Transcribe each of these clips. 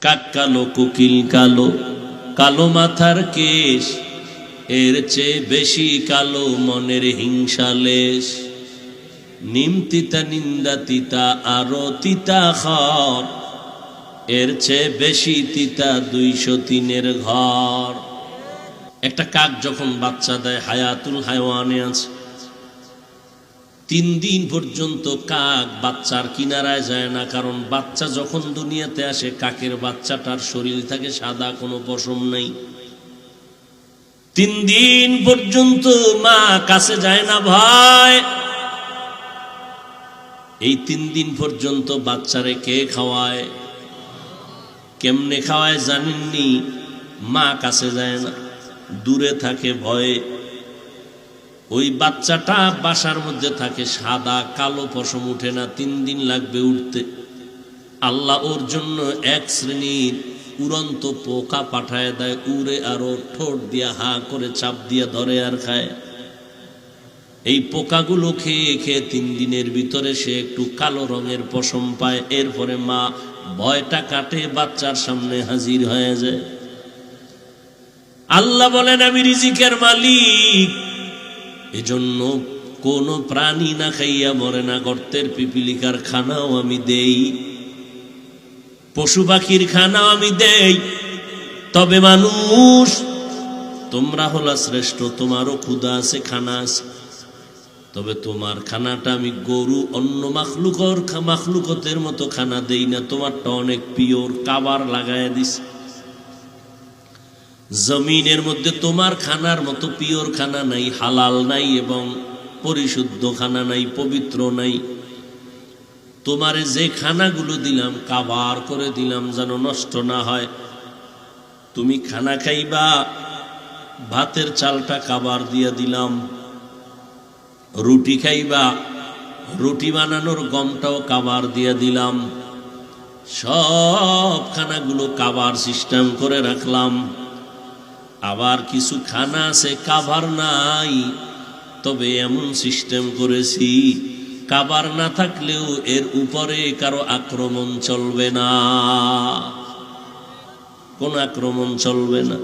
কাক কালো, কোকিল কালো কালো মাথার কেশ, এর চেয়ে বেশি কালো মনের হিংসালেশ নিম তিতা, নিন্দা তিতা, আরও তিতা খর এর চেয়ে বেশি তিতা দুইশো তিনের ঘর। একটা কাক যখন বাচ্চা দেয়, হায়াতুল হায়ওয়ানে আছে তিন দিন পর্যন্ত কাক বাচ্চার কিনারায় যায় না, কারণ বাচ্চা যখন দুনিয়াতে আসে, কাকের বাচ্চাটার শরীর থাকে সাদা, কোনো পশম নেই। তিন দিন পর্যন্ত মা কাছে যায় না ভয় এই তিন দিন পর্যন্ত বাচ্চারে কে খাওয়ায়? কেমনে খাওয়ায় জানেননি? মা কাছে যায় না। দূরে থাকে, ভয়ে ওই বাচ্চাটা বাসার মধ্যে থাকে, সাদা কালো পশম উঠে না, তিন দিন লাগবে উঠতে। আল্লাহ ওর জন্য এক শ্রেণির উড়ন্ত পোকা পাঠায় দেয়, উড়ে আরও ঠোঁট দিয়া হা করে চাপ দিয়া ধরে আর খায়। এই পোকাগুলো খেয়ে খেয়ে তিন দিনের ভিতরে সে একটু কালো রঙের পশম পায়, এরপরে মা ভয়টা কাটে, বাচ্চার সামনে হাজির হয়ে যায়। আল্লাহ বলেন, আমি রিজিকের মালিক। এজন্য কোন প্রাণী না খাইয়া মরে না, গর্তের পিপিলিকার খানাও আমি দেই। পশু পাখির খানাও আমি দেই। তবে মানুষ, তোমরা হলা শ্রেষ্ঠ, তোমারও ক্ষুদা আছে, খানা আছে। তবে তোমার খানাটা আমি গরু, অন্য মাখলুকর মাখলুকতের মতো খানা দেই না। তোমারটা অনেক পিওর, কাবার লাগায় দিস জমিনের মধ্যে তোমার খানার মতো পিওর খানা নাই, হালাল নাই এবং পরিশুদ্ধ খানা নাই, পবিত্র নাই। তোমারে যে খানাগুলো দিলাম, কাবার করে দিলাম যেন নষ্ট না হয়। তুমি খানা খাইবা, ভাতের চালটা কাবার দিয়ে দিলাম। রুটি খাইবা, রুটি বানানোর গমটাও কাবার দিয়ে দিলাম। সব খানাগুলো কাবার সিস্টেম করে রাখলাম। আবার কিছু খানা আছে কাভার নাই। তবে এমন সিস্টেম করেছি, কাবার না থাকলেও এর উপরে কারও আক্রমণ চলবে না। কোন আক্রমণ চলবে না।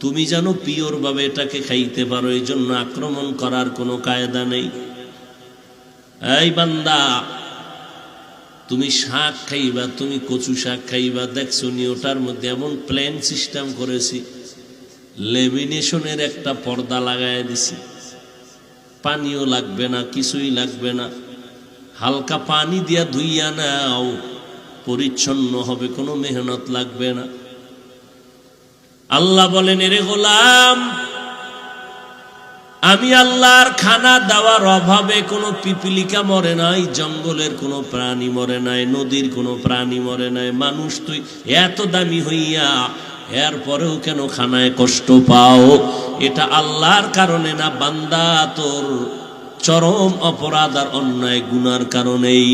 তুমি জানো পিওর ভাবে এটাকে খাইতে পারো এই জন্য আক্রমণ করার কোনো কায়দা নেই। এই বান্দা, তুমি শাক খাইবা, তুমি কচু শাক খাইবা, দেখছ নি ওটার মধ্যে এমন প্ল্যান সিস্টেম করেছি। লেমিনেশনের একটা পর্দা লাগায় দিছি। পানিও লাগবে না, কিছুই লাগবে না। হালকা পানি দিয়া ধুইয়া নাও, পরিচ্ছন্ন হবে, কোনো মেহনত লাগবে না। আল্লাহ বলেন, এরে গোলাম, আমি আল্লাহর খানা দেওয়ার অভাবে কোনো পিপিলিকা মরে নাই, জঙ্গলের কোনো প্রাণী মরে নাই, নদীর কোনো প্রাণী মরে নাই। মানুষ তুই এত দামি হইয়া এরপরেও কেন খানায় কষ্ট পাও? এটা আল্লাহর কারণে না বান্দা? তোর চরম অপরাধ আর অন্যায় গুনার কারণেই।